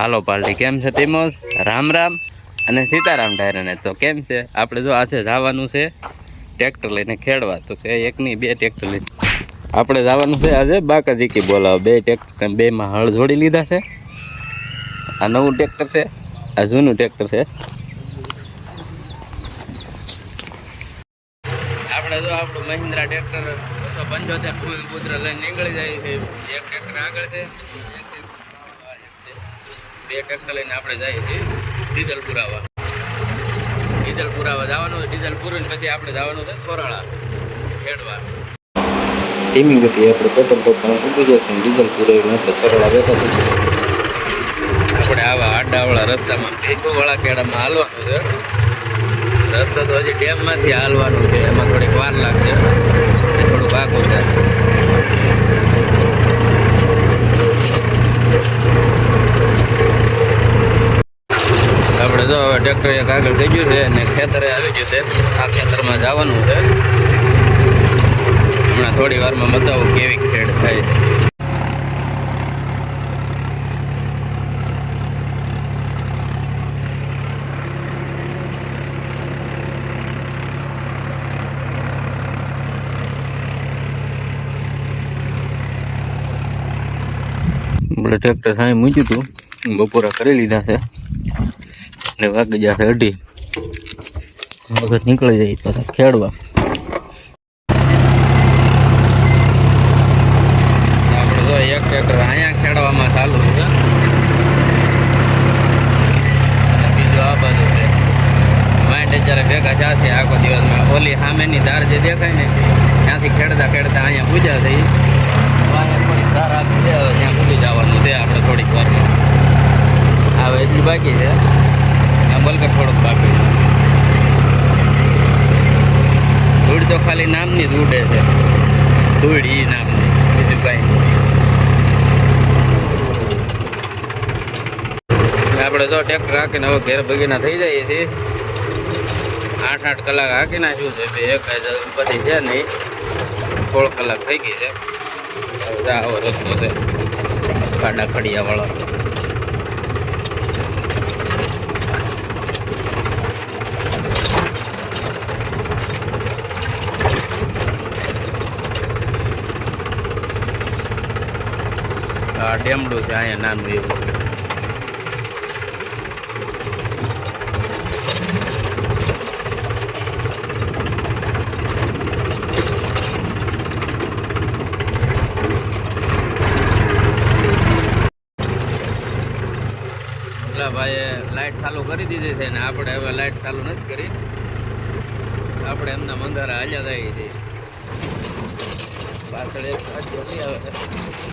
હાલો party કેમ છે તિમોસ રામ રામ અને સીતારામ ડાયરાને તો કેમ છે? આપણે જો આજે જવાનું છે ટ્રેક્ટર લઈને ખેડવા. તો કે એકની બે ટ્રેક્ટર લઈને. આપણે જવાનું છે આજે બાકાજીકી બોલાવો બે ટ્રેક્ટર બેમાં હળ જોડી લીધા છે. આ નવું ટ્રેક્ટર છે, આ જૂનું ટ્રેક્ટર છે. મહિન્દ્રા ટ્રેક્ટર પંચોતેર ફૂલ પુત્ર લઈને નીકળી જાય છે. એક ટ્રેક્ટર આગળ છે એક ટ્રેક્ટર આ એક છે. બે ટ્રેક્ટર લઈને આપણે જઈએ છીએ ડીઝલ પુરાવા ડીઝલ પુરાવા જવાનું હોય ડીઝલ પૂરું પછી આપણે જવાનું છે ખોરાળા ખેડવા. ધીમી ગતિ આપણે પેટ્રોલ પંપ ઉગી જશે ડીઝલ પુરાવીને આપણે ખોરાળા બેઠા થઈશું આપણે આવા આડાવાળા રસ્તામાં ભેગોવાળા કેળામાં હાલવાનું છે. રસ્તો તો હજી ડેમમાંથી હાલવાનું છે એમાં થોડીક વાર લાગશે થોડુંક આખું છે આપણે જો હવે ટ્રેક્ટર એક આગળ થઈ ગયું છે અને ખેતરે આવી ગયું છે. આ ખેતરમાં જવાનું છે. હમણાં થોડી વારમાં બતાવું કેવી ખેડ થાય. છે ટ્રેક્ટર સામે મૂક્યું હતું. બપોરા કરી લીધા છે. ને વાગી જશે અઢી. વખત નીકળી જાય પાછા ખેડવા. આપણે તો એક ટ્રેક્ટર અહીંયા ખેડવામાં ચાલુ છે. બીજું આ છે. માઇન્ડ જ્યારે ભેગા છે, આખો દિવસમાં ઓલી સામેની ધાર જે દેખાય ને ત્યાંથી ખેડતા ખેડતા અહીંયા પૂજા થઈ. થોડીક ત્યાં પૂરી જવાનું છે આપણે થોડીક વારમાં. હવે એટલું બાકી છે. બલકર થોડુંક બાકી ધૂળ તો ખાલી નામની જ ઉડે છે. ધૂળ ઈ નામની, બીજું કાંઈ. આપણે તો ટ્રેક્ટર હાકીને હવે ઘેર ભગીના થઈ જઈએ છીએ. આઠ આઠ કલાક હાકી નાખ્યું છે, બે એક બધી છે નહીં. સોળ કલાક થઈ ગઈ છે. હવે રસ્તો છે. ગાડા ખડિયા ડેમડું છે, અહીંયા નાનું એવું. ભાઈએ લાઈટ ચાલુ કરી દીધી છે ને આપણે હવે લાઈટ ચાલુ નથી કરી. આપણે એમના મંદિર હાલ્યા જાય છે. પાછળ એક આવે.